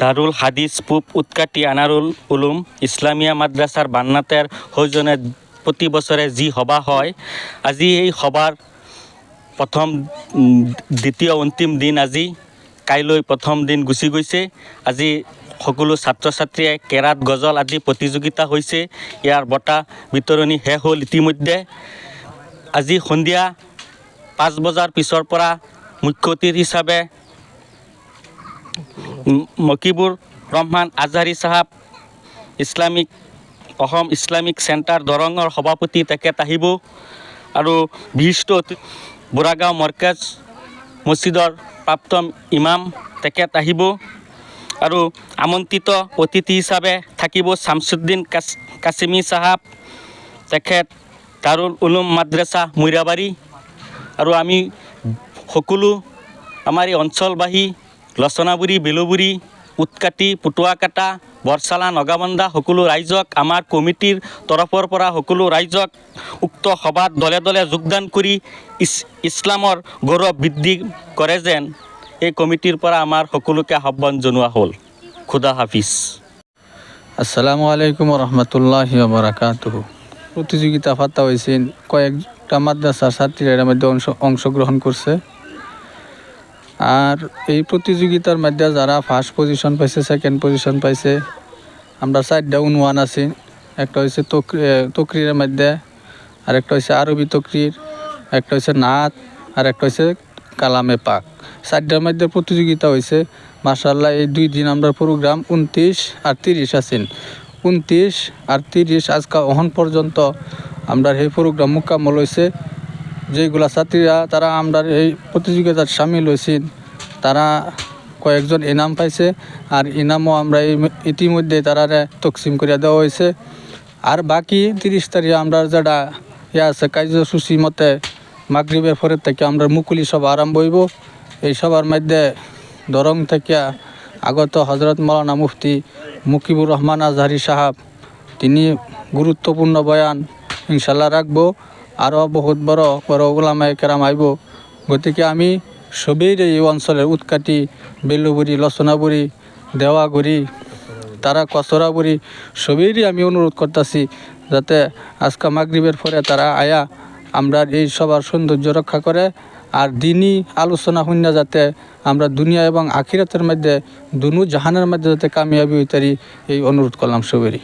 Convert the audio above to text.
দারুল হাদিস পূব উৎকাটি আনারুল উলুম ইছলামিয়া মাদ্ৰাছাৰ বান্নাতেৰ সৌজনে প্ৰতি বছৰে যি সভা হয়, আজি এই সভাৰ প্ৰথম দ্বিতীয় অন্তিম দিন আজি। কাইলৈ প্ৰথম দিন গুচি গৈছে। আজি সকলো ছাত্ৰ ছাত্ৰীয়ে কেৰাত গজল আদি প্ৰতিযোগিতা হৈছে। ইয়াৰ বঁটা বিতৰণি শেষ হ'ল ইতিমধ্যে। আজি সন্ধিয়া পাঁচ বজাৰ পিছৰ পৰা মুখ্য অতিথি হিচাপে ম- মকিবুৰ ৰহমান আজহাৰী চাহাব ইছলামিক অসম ইছলামিক চেণ্টাৰ দৰঙৰ সভাপতি তেখেত আহিব আৰু বিশিষ্ট বুঢ়াগাঁও মৰ্কেজ মছজিদৰ প্ৰাপ্তম ইমাম তেখেত আহিব আৰু আমন্ত্ৰিত অতিথি হিচাপে থাকিব শামছুদ্দিন কাছ, কাছিমি চাহাব তেখেত দাৰুল উলুম মাদ্ৰাছা মৈৰাবাৰী আৰু আমি সকলো আমাৰ এই অঞ্চলবাসী লচনাবুৰি বেলুবুৰি, উৎকাটি পুতুৱাকাটা বৰচালা নগাবন্দা সকলো ৰাইজক, আমাৰ কমিটিৰ তৰফৰ পৰা সকলো ৰাইজক উক্ত সভাত দলে দলে যোগদান কৰি ইছ, ইছলামৰ গৌৰৱ বৃদ্ধি কৰে যেন এই কমিটিৰ পৰা আমাৰ সকলোকে আহ্বান জনোৱা হ'ল। খুদা হাফিজ। আসসালামু আলাইকুম রহমতুল্লাহ বারাকাতুহ প্রতিযোগিতা পাতা হয়েছে কয়েকটা মাদ্রাসার ছাত্রীরা এর মধ্যে অংশ অংশগ্রহণ করছে। আর এই প্রতিযোগিতার মধ্যে যারা ফার্স্ট পজিশন পাইছে সেকেন্ড পজিশন পাইছে, আমরা চারটা উনওয়ান আছি। একটা হয়েছে তকরি তকরির মধ্যে, আর একটা হয়েছে আরবি তকরির, একটা হয়েছে নাত, আর একটা হয়েছে কালামে পাক। চারটার মধ্যে প্রতিযোগিতা হয়েছে মার্শাল্লাহ এই দুই দিন আমরা প্রোগ্রাম উনত্রিশ আর তিরিশ আছেন উনত্রিশ আর তিরিশ আজকে অহন পর্যন্ত আমরা এই প্রোগ্রাম মোকাম্মল হয়েছে যেগুলা ছাত্রীরা, তারা আমরা এই প্রতিযোগিতার সামিল হয়েছেন তারা কয়েকজন ইনাম পাইছে আর ইনামও আমরা ইতিমধ্যে তারা তকসিম করিয়া দেওয়া হয়েছে। আর বাকি তিরিশ তারিখে আমরা যেটা ইয়ে আছে, কার্যসূচি মতে মাগরীবের পরের থেকে আমরা মুকুলি সভা আরম্ভ হইব। এই সভার মধ্যে দরং থেকে আগত হজরত মৌলানা মুফতি মুকিবুর রহমান আজহারি সাহাব, তিনি গুরুত্বপূর্ণ বয়ান ইনশাল্লাহ রাখব। আরও বহুত বড় বড় ওলামায় কেরাম আইব। গতিকে আমি সবেই এই অঞ্চলের উৎকাটি বেলুবুড়ি লসনাবুড়ি দেওয়াগুড়ি তারা কচরাবুড়ি সবেরই আমি অনুরোধ করতেছি যাতে আজকা মাগরিবের পরে তারা আয়া আমরা এই সবার সৌন্দর্য রক্ষা করে আর দিনই আলোচনা শূন্য যাতে আমরা দুনিয়া এবং আখিরাতের মধ্যে, দুনু জাহানের মধ্যে যাতে কামিয়াবি হইতারি এই অনুরোধ করলাম সবেরই